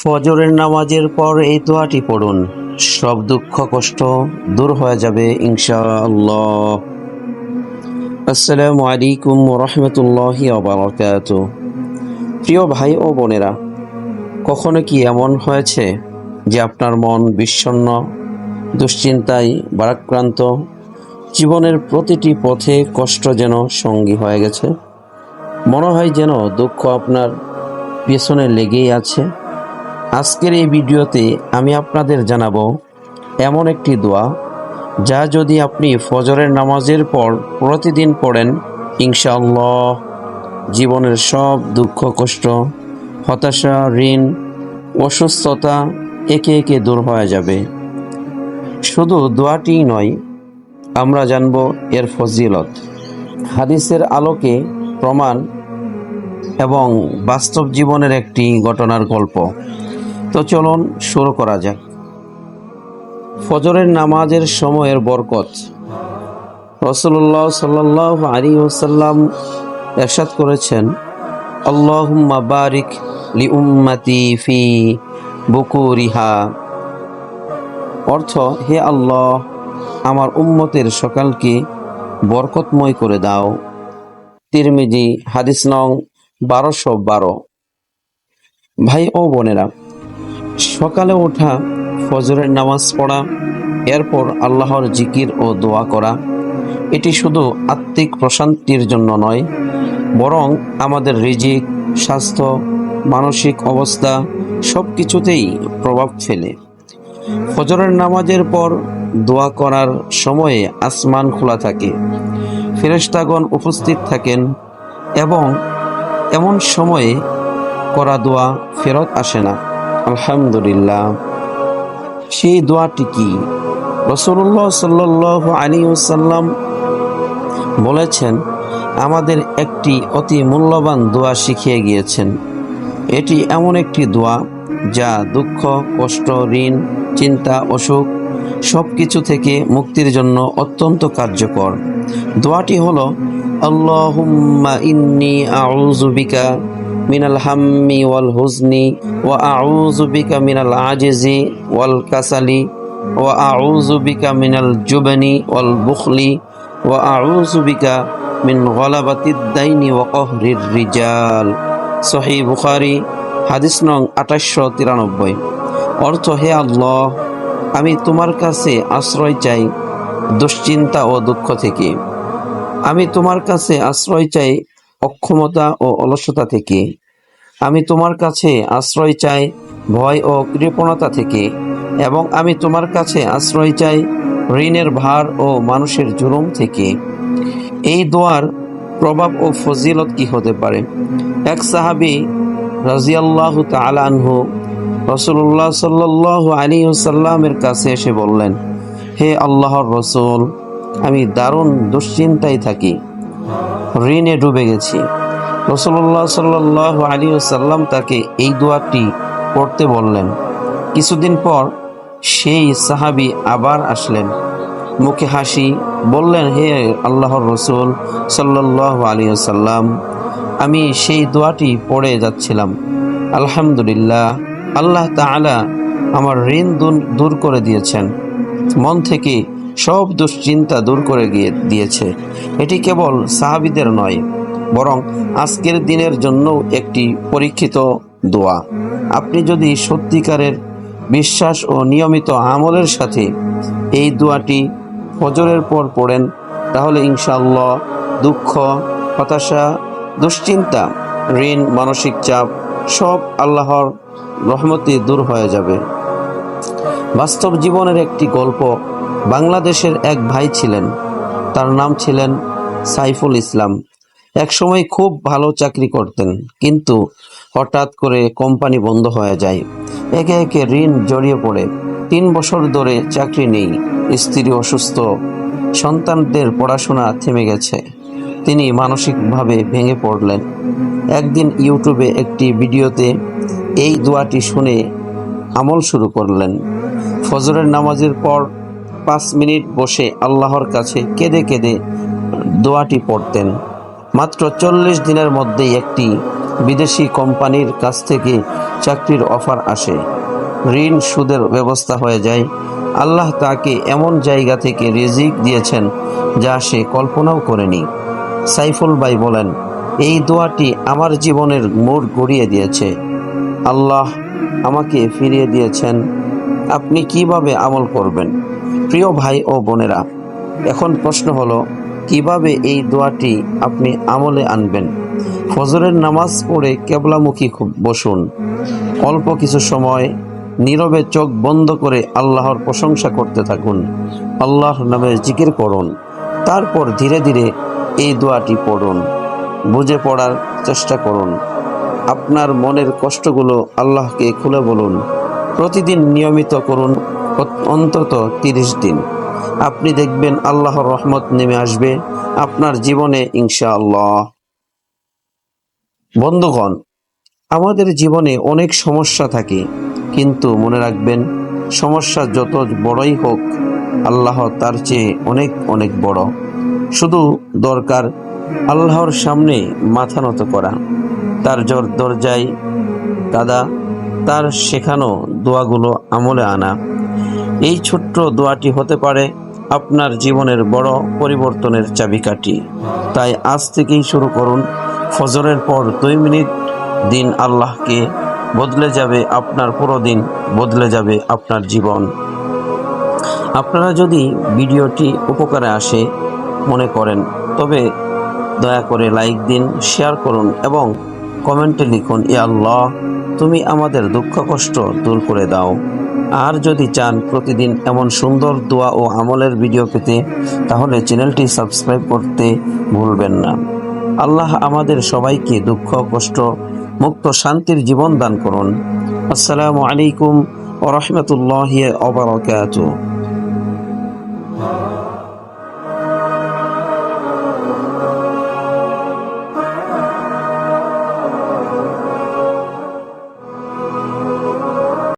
ফজরের নামাজের পর এই দোয়াটি পড়ুন। সব দুঃখ, কষ্ট দূর হয়ে যাবে ইনশাআল্লাহ। আসসালামু আলাইকুম রহমতুল্লাহি বারাকাত প্রিয় ভাই ও বোনেরা, কখনো কি এমন হয়েছে যে আপনার মন বিষণ্ণ, দুশ্চিন্তায় বারাক্রান্ত জীবনের প্রতিটি পথে কষ্ট যেন সঙ্গী হয়ে গেছে? মনে হয় যেন দুঃখ আপনার পেছনে লেগেই আছে। আজকের এই ভিডিওতে আমি আপনাদের জানাব এমন একটি দোয়া, যা যদি আপনি ফজরের নামাজের পর প্রতিদিন পড়েন, ইনশাআল্লাহ জীবনের সব দুঃখ, কষ্ট, হতাশা, ঋণ, অসুস্থতা একে একে দূর হয়ে যাবে। শুধু দোয়াটি নয়, আমরা জানব এর ফজিলত। হাদিসের আলোকে প্রমাণ এবং বাস্তব জীবনের একটি ঘটনার গল্প। তো চলুন শুরু করা যাক। ফজরের নামাজের সময়ের বরকত। রসুল্লাহ সাল্লাহ আলী ওসাল্লাম এরশাদ করেছেন, আল্লাহুম্মা বারিক লি উম্মতি ফি বুকুরিহা। অর্থ, হে আল্লাহ, আমার উম্মতের সকালকে বরকতময় করে দাও। তিরমিজি, হাদিস নং বারোশো বারো। ভাই ও বোনেরা সকালে ওঠা, ফজরের নামাজ পড়া, এরপর আল্লাহর জিকির ও দোয়া করা, এটি শুধু আত্মিক প্রশান্তির জন্য নয়, বরং আমাদের রিজিক, স্বাস্থ্য, মানসিক অবস্থা সব কিছুতেই প্রভাব ফেলে। ফজরের নামাজের পর দোয়া করার সময়ে আসমান খোলা থাকে, ফেরেশতাগণ উপস্থিত থাকেন এবং এমন সময়ে করা দোয়া ফেরত আসে না। আলহামদুলিল্লাহ। সেই দোয়াটি কি? রসুল্লাহ সাল্লাহ আলী সাল্লাম বলেছেন, আমাদের একটি অতি মূল্যবান দোয়া শিখিয়ে গিয়েছেন। এটি এমন একটি দোয়া যা দুঃখ, কষ্ট, ঋণ, চিন্তা, অসুখ সব কিছু থেকে মুক্তির জন্য অত্যন্ত কার্যকর। দোয়াটি হলো, আল্লাহুম্মা ইন্নি আউযু বিকা মিনাল হাম্মি ওয়াল হুজনি ওয়া আউযু বিকা মিনাল আজিজি ওয়াল কাসালি ওয়া আউযু বিকা মিনাল জুবনি ওয়াল বুখলি ওয়া আউযু সহি বুখারি, হাদিস নং আঠাশশো তিরানব্বই। অর্থ, হে আল্লাহ, আমি তোমার কাছে আশ্রয় চাই দুশ্চিন্তা ও দুঃখ থেকে। আমি তোমার কাছে আশ্রয় চাই অক্ষমতা ও অলসতা থেকে। আমি তোমার কাছে আশ্রয় চাই, ভয় ও কৃপণতা থেকে, এবং আমি তোমার কাছে আশ্রয় চাই ঋণের ভার ও মানুষের জুলুম থেকে। এই দোয়ার প্রভাব ও ফজিলত কি হতে পারে? এক সাহাবি রাজিয়াল্লাহ তালানহু রসুল্লাহ সাল্লাহ আলী সাল্লামের কাছে এসে বললেন, হে আল্লাহর রসুল, আমি দারুণ দুশ্চিন্তায় থাকি, ঋণে ডুবে গেছি। রসুল্লাহ সাল্লাহ আলী সাল্লাম তাকে এই দোয়াটি পড়তে বললেন। কিছুদিন পর সেই সাহাবি আবার আসলেন। মুখে হাসি, বললেন, হে আল্লাহর রসুল সাল্লাহ আলী সাল্লাম আমি সেই দোয়াটি পড়ে যাচ্ছিলাম। আলহামদুলিল্লাহ, আল্লাহ তাআলা আমার ঋণ দূর করে দিয়েছেন। মন থেকে সব দুশ্চিন্তা দূর করে গিয়ে দিয়েছে। এটি কেবল সাহাবিদের নয় বরং আজকের দিনের জন্য একটি পরীক্ষিত দোয়া। আপনি যদি সত্যিকারের বিশ্বাস ও নিয়মিত আমলের সাথে এই দোয়াটি ফজরের পর পড়েন, তাহলে ইনশাআল্লাহ দুঃখ, হতাশা, দুশ্চিন্তা, ঋণ, মানসিক চাপ সব আল্লাহর রহমতে দূর হয়ে যাবে। বাস্তব জীবনের একটি গল্প বাংলাদেশের এক ভাই ছিলেন, তার নাম ছিলেন সাইফুল ইসলাম। একসময় খুব ভালো চাকরি করতেন, কিন্তু হঠাৎ করে কোম্পানি বন্ধ হয়ে যায়। একে একে ঋণ জড়িয়ে পড়ে। তিন বছর ধরে চাকরি নেই, স্ত্রী অসুস্থ, সন্তানদের পড়াশোনা থেমে গেছে। তিনি মানসিকভাবে ভেঙে পড়লেন। একদিন ইউটিউবে একটি ভিডিওতে এই দোয়াটি শুনে আমল শুরু করলেন। ফজরের নামাজের পর পাঁচ মিনিট বসে আল্লাহর কাছে কেঁদে কেঁদে দোয়াটি পড়তেন। মাত্র চল্লিশ দিনের মধ্যেই একটি বিদেশি কোম্পানির কাছ থেকে চাকরির অফার আসে। ঋণ সুদের ব্যবস্থা হয়ে যায়। আল্লাহ তাকে এমন জায়গা থেকে রিজিক দিয়েছেন যা সে কল্পনাও করেনি। সাইফুল ভাই বলেন, এই দোয়াটি আমার জীবনের মোড় গড়িয়ে দিয়েছে। আল্লাহ আমাকে ফিরিয়ে দিয়েছেন। আপনি কীভাবে আমল করবেন? প্রিয় ভাই ও বোনেরা, এখন প্রশ্ন হলো কীভাবে এই দোয়াটি আপনি আমলে আনবেন? ফজরের নামাজ পড়ে কেবলামুখী বসুন। অল্প কিছু সময় নীরবে চোখ বন্ধ করে আল্লাহর প্রশংসা করতে থাকুন। আল্লাহর নামে জিকির করুন। তারপর ধীরে ধীরে এই দোয়াটি পড়ুন। বুঝে পড়ার চেষ্টা করুন। আপনার মনের কষ্টগুলো আল্লাহকে খুলে বলুন। প্রতিদিন নিয়মিত করুন অন্তত তিরিশ দিন। আপনি দেখবেন আল্লাহর রহমত নেমে আসবে আপনার জীবনে, ইনশাআল্লাহ। বন্ধুগণ, আমাদের জীবনে অনেক সমস্যা থাকে, কিন্তু মনে রাখবেন, সমস্যা যত বড়ই হোক, আল্লাহ তার চেয়ে অনেক অনেক বড়। শুধু দরকার আল্লাহর সামনে মাথা নত করা। তার জর দরজায় কাদা তার শেখানো দোয়াগুলো আমলে আনা। এই ছোট্ট দোয়াটি হতে পারে আপনার জীবনের বড় পরিবর্তনের চাবিকাঠি। তাই আজ থেকেই শুরু করুন। ফজরের পর দুই মিনিট দিন আল্লাহকে বদলে যাবে আপনার পুরো দিন, বদলে যাবে আপনার জীবন। আপনারা যদি ভিডিওটি উপকারে আসে মনে করেন, তবে দয়া করে লাইক দিন, শেয়ার করুন এবং কমেন্টে লিখুন ইয়া আল্লাহ, তুমি আমাদের দুঃখ কষ্ট দূর করে দাও। আর যদি চান প্রতিদিন এমন সুন্দর দোয়া ও আমলের ভিডিও পেতে, তাহলে চ্যানেলটি সাবস্ক্রাইব করতে ভুলবেন না। আল্লাহ আমাদের সবাইকে দুঃখ, কষ্ট, মুক্ত, শান্তির জীবন দান করুন। আসসালামু আলাইকুম ও রহমতুল্লাহ